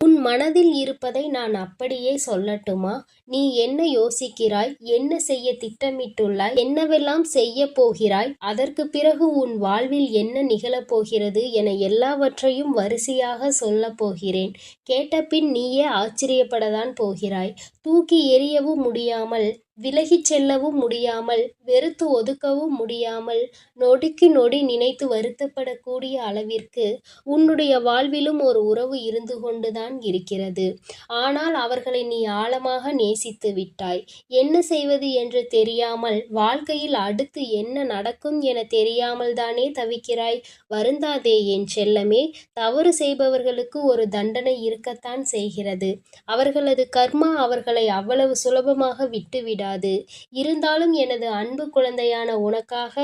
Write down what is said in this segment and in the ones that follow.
உன் மனதில் இருப்பதை நான் அப்படியே சொல்லட்டுமா? நீ என்ன யோசிக்கிறாய்? என்ன செய்ய திட்டமிட்டுள்ளாய்? என்னவெல்லாம் செய்ய போகிறாய்? அதற்கு பிறகு உன் வாழ்வில் என்ன நிகழப் போகிறது என எல்லாவற்றையும் வரிசையாக சொல்லப் போகிறேன். கேட்டபின் நீயே ஆச்சரியப்படத்தான் போகிறாய். தூக்கி எறியவும் முடியாமல் விலகிச் செல்லவும் முடியாமல் வெறுத்து ஒதுக்கவும் முடியாமல் நொடிக்கு நொடி நினைத்து வருத்தப்படக்கூடிய அளவிற்கு உன்னுடைய வாழ்விலும் ஒரு உறவு இருந்து கொண்டுதான் இருக்கிறது. ஆனால் அவர்களை நீ ஆழமாக நேசித்து விட்டாய். என்ன செய்வது என்று தெரியாமல் வாழ்க்கையில் அடுத்து என்ன நடக்கும் என தெரியாமல் தானே தவிக்கிறாய். வருந்தாதே என் செல்லமே தவறு செய்பவர்களுக்கு ஒரு தண்டனை இருக்கத்தான் செய்கிறது. அவர்களது கர்மா அவர்களை அவ்வளவு சுலபமாக முடியாது. இருந்தாலும் எனது அன்பு குழந்தையான உனக்காக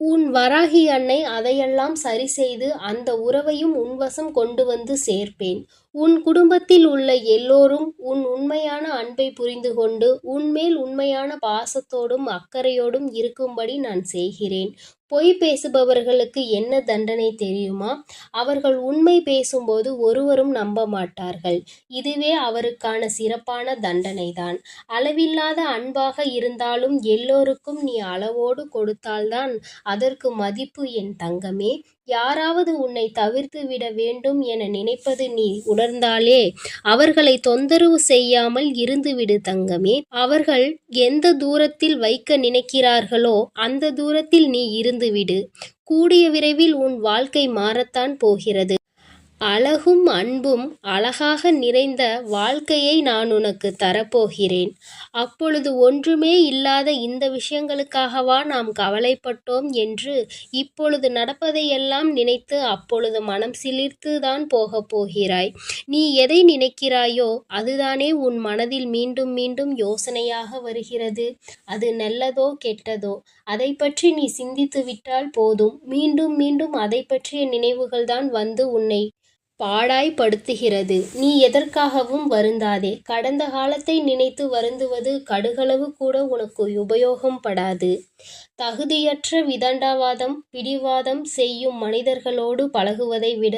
உன் வராகி அன்னை அதையெல்லாம் சரி செய்து அந்த உறவையும் உன்வசம் கொண்டு வந்து சேர்ப்பேன். உன் குடும்பத்தில் உள்ள எல்லோரும் உன் உண்மையான அன்பை புரிந்து கொண்டு உன்மேல் உண்மையான பாசத்தோடும் அக்கறையோடும் இருக்கும்படி நான் செய்கிறேன். பொய் பேசுபவர்களுக்கு என்ன தண்டனை தெரியுமா? அவர்கள் உண்மை பேசும்போது ஒருவரும் நம்ப மாட்டார்கள். இதுவே அவருக்கான சிறப்பான தண்டனைதான். அளவில்லாத அன்பாக இருந்தாலும் எல்லோருக்கும் நீ அளவோடு கொடுத்தால்தான் அதற்கு மதிப்பு என் தங்கமே. யாராவது உன்னை தவிர்த்து விட வேண்டும் என நினைப்பது நீ உணர்ந்தாலே அவர்களை தொந்தரவு செய்யாமல் இருந்துவிடு தங்கமே. அவர்கள் எந்த தூரத்தில் வைக்க நினைக்கிறார்களோ அந்த தூரத்தில் நீ இருந்துவிடு கூடிய விரைவில் உன் வாழ்க்கை மாறத்தான் போகிறது. அழகும் அன்பும் அழகாக நிறைந்த வாழ்க்கையை நான் உனக்கு தரப்போகிறேன். அப்பொழுது ஒன்றுமே இல்லாத இந்த விஷயங்களுக்காகவா நாம் கவலைப்பட்டோம் என்று இப்பொழுது நடப்பதையெல்லாம் நினைத்து அப்பொழுது மனம் சிலிர்த்து தான் போகப் போகிறாய். நீ எதை நினைக்கிறாயோ அதுதானே உன் மனதில் மீண்டும் மீண்டும் யோசனையாக வருகிறது. அது நல்லதோ கெட்டதோ? அதை பற்றி நீ சிந்தித்து விட்டால் போதும். மீண்டும் மீண்டும் அதை பற்றிய நினைவுகள்தான் வந்து உன்னை பாடாய்படுத்துகிறது நீ எதற்காகவும் வருந்தாதே. கடந்த காலத்தை நினைத்து வருந்துவது கடுகளவு கூட உனக்கு உபயோகம் படாது. தகுதியற்ற விதண்டாவாதம் பிடிவாதம் செய்யும் மனிதர்களோடு பழகுவதை விட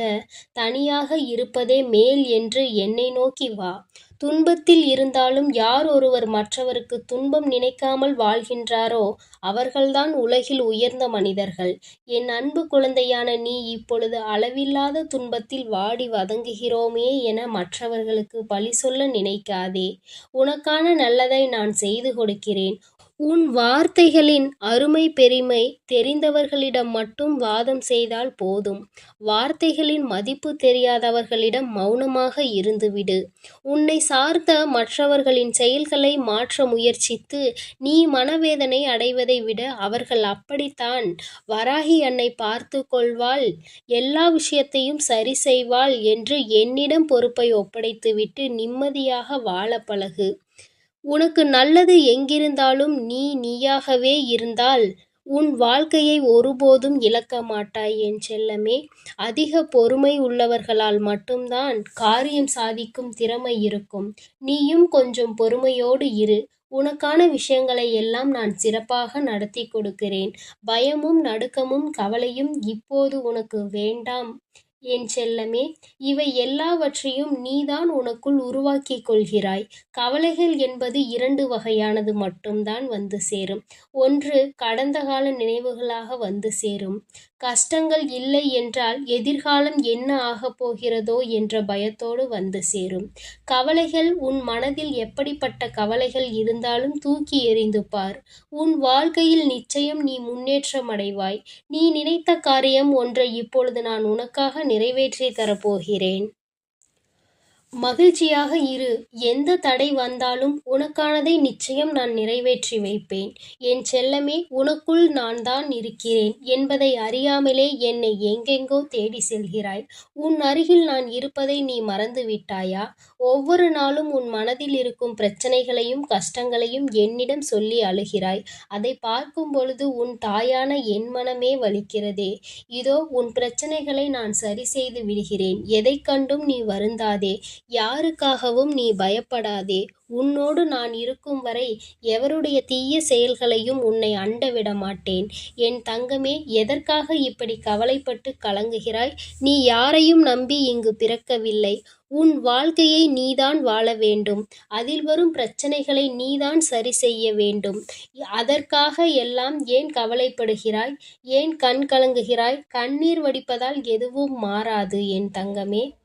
தனியாக இருப்பதே மேல் என்று என்னை நோக்கி வா. துன்பத்தில் இருந்தாலும் யார் ஒருவர் மற்றவருக்கு துன்பம் நினைக்காமல் வாழ்கின்றாரோ அவர்கள்தான் உலகில் உயர்ந்த மனிதர்கள். என் அன்பு குழந்தையான நீ இப்பொழுது அளவில்லாத துன்பத்தில் வாடி வதங்குகிறோமே என மற்றவர்களுக்கு பழி சொல்ல நினைக்காதே. உனக்கான நல்லதை நான் செய்து கொடுக்கிறேன். உன் வார்த்தைகளின் அருமை பெருமை தெரிந்தவர்களிடம் மட்டும் வாதம் செய்தால் போதும். வார்த்தைகளின் மதிப்பு தெரியாதவர்களிடம் மௌனமாக இருந்துவிடு. உன்னை சார்ந்த மற்றவர்களின் செயல்களை மாற்ற முயற்சித்து நீ மனவேதனை அடைவதை விட அவர்கள் அப்படித்தான். வராகி அன்னை பார்த்து கொள்வாள் எல்லா விஷயத்தையும் சரி செய்வாள் என்று என்னிடம் பொறுப்பை ஒப்படைத்துவிட்டு நிம்மதியாக வாழ பழகு. உனக்கு நல்லது எங்கிருந்தாலும் நீ நீயாகவே இருந்தால் உன் வாழ்க்கையை ஒருபோதும் இழக்க மாட்டாய் என் செல்லமே. அதிக பொறுமை உள்ளவர்களால் மட்டும்தான் காரியம் சாதிக்கும் திறமை இருக்கும். நீயும் கொஞ்சம் பொறுமையோடு இரு. உனக்கான விஷயங்களை எல்லாம் நான் சிறப்பாக நடத்தி கொடுக்கிறேன். பயமும் நடுக்கமும் கவலையும் இப்போது உனக்கு வேண்டாம். என் செல்லமே இவை எல்லாவற்றையும் நீதான் உனக்குள் உருவாக்கிக் கொள்கிறாய். கவலைகள் என்பது இரண்டு வகையானது மட்டும்தான் வந்து சேரும். ஒன்று கடந்த கால நினைவுகளாக வந்து சேரும். கஷ்டங்கள் இல்லை என்றால் எதிர்காலம் என்ன ஆகப் போகிறதோ என்ற பயத்தோடு வந்து சேரும். கவலைகள் உன் மனதில் எப்படிப்பட்ட கவலைகள் இருந்தாலும் தூக்கி எறிந்து பார். உன் வாழ்க்கையில் நிச்சயம் நீ முன்னேற்றம் அடைவாய். நீ நினைத்த காரியம் ஒன்றை இப்பொழுது நான் உனக்காக நிறைவேற்றி தரப்போகிறேன். மகிழ்ச்சியாக இரு. எந்த தடை வந்தாலும் உனக்கானதை நிச்சயம் நான் நிறைவேற்றி வைப்பேன். என் செல்லமே உனக்குள் நான் தான் இருக்கிறேன் என்பதை அறியாமலே என்னை எங்கெங்கோ தேடி செல்கிறாய். உன் அருகில் நான் இருப்பதை நீ மறந்து விட்டாயா? ஒவ்வொரு நாளும் உன் மனதில் இருக்கும் பிரச்சனைகளையும் கஷ்டங்களையும் என்னிடம் சொல்லி அழுகிறாய். அதை பார்க்கும் பொழுது உன் தாயான என் மனமே வலிக்கிறதே. இதோ உன் பிரச்சனைகளை நான் சரி செய்து விடுகிறேன். எதை கண்டும் நீ வருந்தாதே. யாருக்காகவும் நீ பயப்படாதே. உன்னோடு நான் இருக்கும் வரை எவருடைய தீய செயல்களையும் உன்னை அண்டவிட மாட்டேன். என் தங்கமே எதற்காக இப்படி கவலைப்பட்டு கலங்குகிறாய்? நீ யாரையும் நம்பி இங்கு பிறக்கவில்லை. உன் வாழ்க்கையை நீதான் வாழ வேண்டும். அதில் வரும் பிரச்சனைகளை நீதான் சரி செய்ய வேண்டும். அதற்காக எல்லாம் ஏன் கவலைப்படுகிறாய்? ஏன் கண் கலங்குகிறாய்? கண்ணீர் வடிப்பதால் எதுவும் மாறாது என் தங்கமே.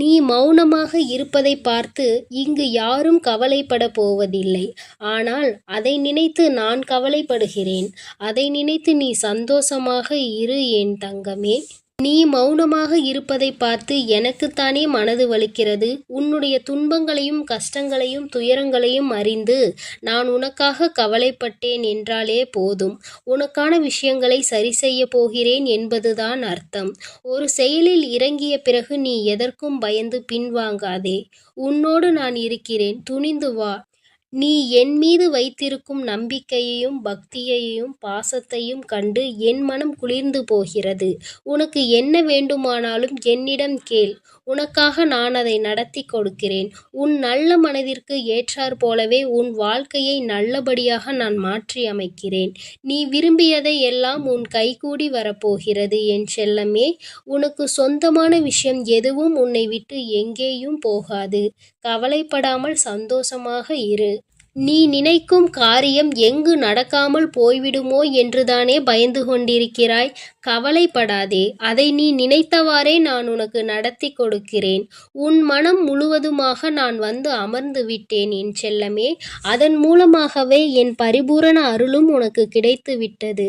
நீ மௌனமாக இருப்பதை பார்த்து இங்கு யாரும் கவலைப்பட போவதில்லை. ஆனால் அதை நினைத்து நான் கவலைப்படுகிறேன். அதை நினைத்து நீ சந்தோஷமாக இரு என் தங்கமே. நீ மௌனமாக இருப்பதை பார்த்து எனக்குத்தானே மனது வலிக்கிறது. உன்னுடைய துன்பங்களையும் கஷ்டங்களையும் துயரங்களையும் அறிந்து நான் உனக்காக கவலைப்பட்டேன் என்றாலே போதும். உனக்கான விஷயங்களை சரி செய்ய போகிறேன் என்பதுதான் அர்த்தம். ஒரு செயலில் இறங்கிய பிறகு நீ எதற்கும் பயந்து பின்வாங்காதே. உன்னோடு நான் இருக்கிறேன். துணிந்து வா. நீ என் மீது வைத்திருக்கும் நம்பிக்கையையும் பக்தியையும் பாசத்தையும் கண்டு என் மனம் குளிர்ந்து போகிறது. உனக்கு என்ன வேண்டுமானாலும் என்னிடம் கேள். உனக்காக நான் அதை நடத்தி கொடுக்கிறேன். உன் நல்ல மனதிற்கு ஏற்றாற் போலவே உன் வாழ்க்கையை நல்லபடியாக நான் மாற்றி அமைக்கிறேன். நீ விரும்பியதை எல்லாம் உன் கைகூடி வரப்போகிறது. என் செல்லமே உனக்கு சொந்தமான விஷயம் எதுவும் உன்னை விட்டு எங்கேயும் போகாது. கவலைப்படாமல் சந்தோஷமாக இரு. நீ நினைக்கும் காரியம் எங்கு நடக்காமல் போய்விடுமோ என்றுதானே பயந்து கொண்டிருக்கிறாய். கவலைப்படாதே அதை நீ நினைத்தவாறே நான் உனக்கு நடத்தி கொடுக்கிறேன். உன் மனம் முழுவதுமாக நான் வந்து அமர்ந்து விட்டேன் என் செல்லமே. அதன் மூலமாகவே என் பரிபூரண அருளும் உனக்கு கிடைத்து விட்டது.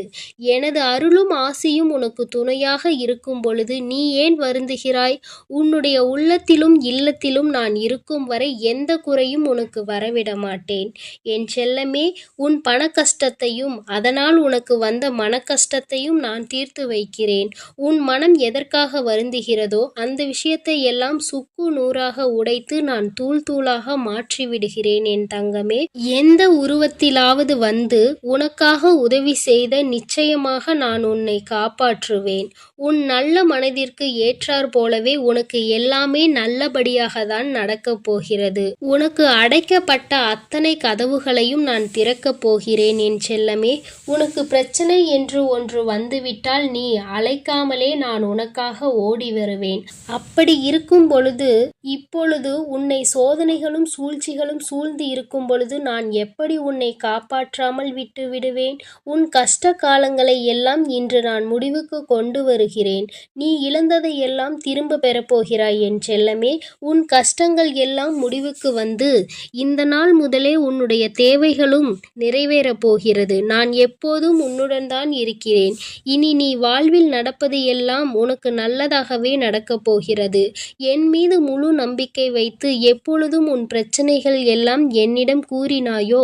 எனது அருளும் ஆசியும் உனக்கு துணையாக இருக்கும் பொழுது நீ ஏன் வருந்துகிறாய்? உன்னுடைய உள்ளத்திலும் இல்லத்திலும் நான் இருக்கும் வரை எந்த குறையும் உனக்கு வரவிட மாட்டேன் என் செல்லமே உன் பண கஷ்டத்தையும் அதனால் உனக்கு வந்த மன கஷ்டத்தையும் நான் தீர்த்து வைக்கிறேன். உன் மனம் எதற்காக வருந்துகிறதோ அந்த விஷயத்தை எல்லாம் சுக்கு நூறாக உடைத்து நான் தூள் தூளாக மாற்றி விடுகிறேன் என் தங்கமே. எந்த உருவத்திலாவது வந்து உனக்காக உதவி செய்த நிச்சயமாக நான் உன்னை காப்பாற்றுவேன். உன் நல்ல மனதிற்கு ஏற்றார் போலவே உனக்கு எல்லாமே நல்லபடியாக தான் நடக்கப் போகிறது. உனக்கு அடைக்கப்பட்ட அத்தனை கதவுகளையும் நான் திறக்கப் போகிறேன் என் செல்லமே. உனக்கு பிரச்சனை என்று ஒன்று வந்துவிட்டால் நீ அழைக்காமலே நான் உனக்காக ஓடி வருவேன். அப்படி இருக்கும் பொழுது இப்பொழுது உன்னை சோதனைகளும் சூழ்ச்சிகளும் சூழ்ந்து இருக்கும் பொழுது நான் எப்படி உன்னை காப்பாற்றாமல் விட்டு விடுவேன்? உன் கஷ்ட காலங்களை எல்லாம் இன்று நான் முடிவுக்கு கொண்டு வருகிறேன். நீ இழந்ததை எல்லாம் திரும்ப பெறப்போகிறாய் என் செல்லமே. உன் கஷ்டங்கள் எல்லாம் முடிவுக்கு வந்து இந்த நாள் முதலே உன் உன்னுடைய தேவைகளும் நிறைவேறப் போகிறது. நான் எப்போதும் உன்னுடன் தான் இருக்கிறேன். இனி நீ வாழ்வில் நடப்பது எல்லாம் உனக்கு நல்லதாகவே நடக்கப் போகிறது. என் மீது முழு நம்பிக்கை வைத்து எப்பொழுதும் உன் பிரச்சனைகள் எல்லாம் என்னிடம் கூறினாயோ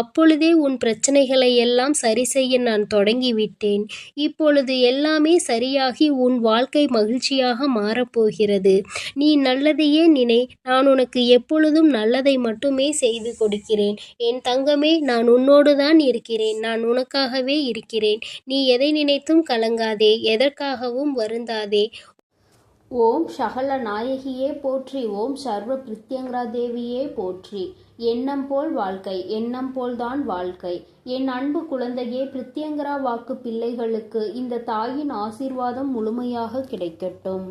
அப்பொழுதே உன் பிரச்சனைகளை எல்லாம் சரி செய்ய நான் தொடங்கிவிட்டேன். இப்பொழுது எல்லாமே சரியாகி உன் வாழ்க்கை மகிழ்ச்சியாக மாறப்போகிறது நீ நல்லதையே நினை. நான் உனக்கு எப்பொழுதும் நல்லதை மட்டுமே செய்து கொடுக்கிறேன். என் தங்கமே நான் உன்னோடு தான் இருக்கிறேன். நான் உனக்காகவே இருக்கிறேன். நீ எதை நினைத்தும் கலங்காதே எதற்காகவும் வருந்தாதே. ஓம் சகல நாயகியே போற்றி ஓம் சர்வ பிரித்யங்கரா தேவியே போற்றி. எண்ணம் போல் வாழ்க்கை எண்ணம் போல்தான் வாழ்க்கை. என் அன்பு குழந்தையே பிரித்யங்கரா வாக்கு பிள்ளைகளுக்கு இந்த தாயின் ஆசீர்வாதம் முழுமையாக கிடைக்கட்டும்.